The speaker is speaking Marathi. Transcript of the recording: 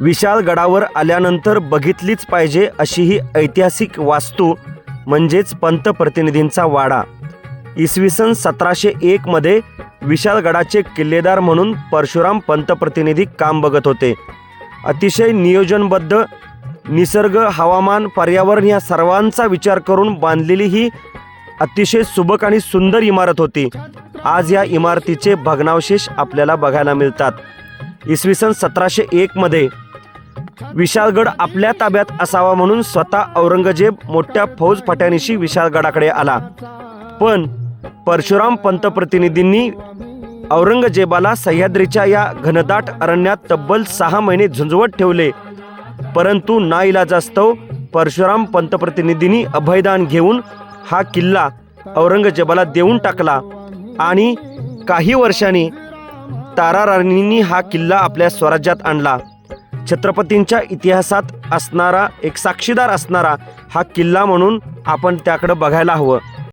विशाळगडावर आल्यानंतर बघितलीच पाहिजे अशी ही ऐतिहासिक वास्तू म्हणजेच पंतप्रतिनिधींचा वाडा. इसवी सन सतराशे एकमध्ये विशाळगडाचे किल्लेदार म्हणून परशुराम पंतप्रतिनिधी काम बघत होते. अतिशय नियोजनबद्ध निसर्ग हवामान पर्यावरण या सर्वांचा विचार करून बांधलेली ही अतिशय सुबक आणि सुंदर इमारत होती. आज या इमारतीचे भग्नावशेष आपल्याला बघायला मिळतात. इसवी सन सतराशे एकमध्ये विशाळगड आपल्या ताब्यात असावा म्हणून स्वतः औरंगजेब मोठ्या फौज फट्यानिशी विशाळगडाकडे आला. पण परशुराम पंत प्रतिनिधींनी औरंगजेबाला सह्याद्रीच्या या घनदाट अरण्यात तब्बल सहा महिने झुंजवत ठेवले. परंतु नाईलाजास्तव परशुराम पंतप्रतिनिधींनी अभयदान घेऊन हा किल्ला औरंगजेबाला देऊन टाकला आणि काही वर्षांनी तारा राणींनी हा किल्ला आपल्या स्वराज्यात आणला. छत्रपतींच्या इतिहासात असणारा एक साक्षीदार असणारा हा किल्ला म्हणून आपण त्याकडं बघायला हवं.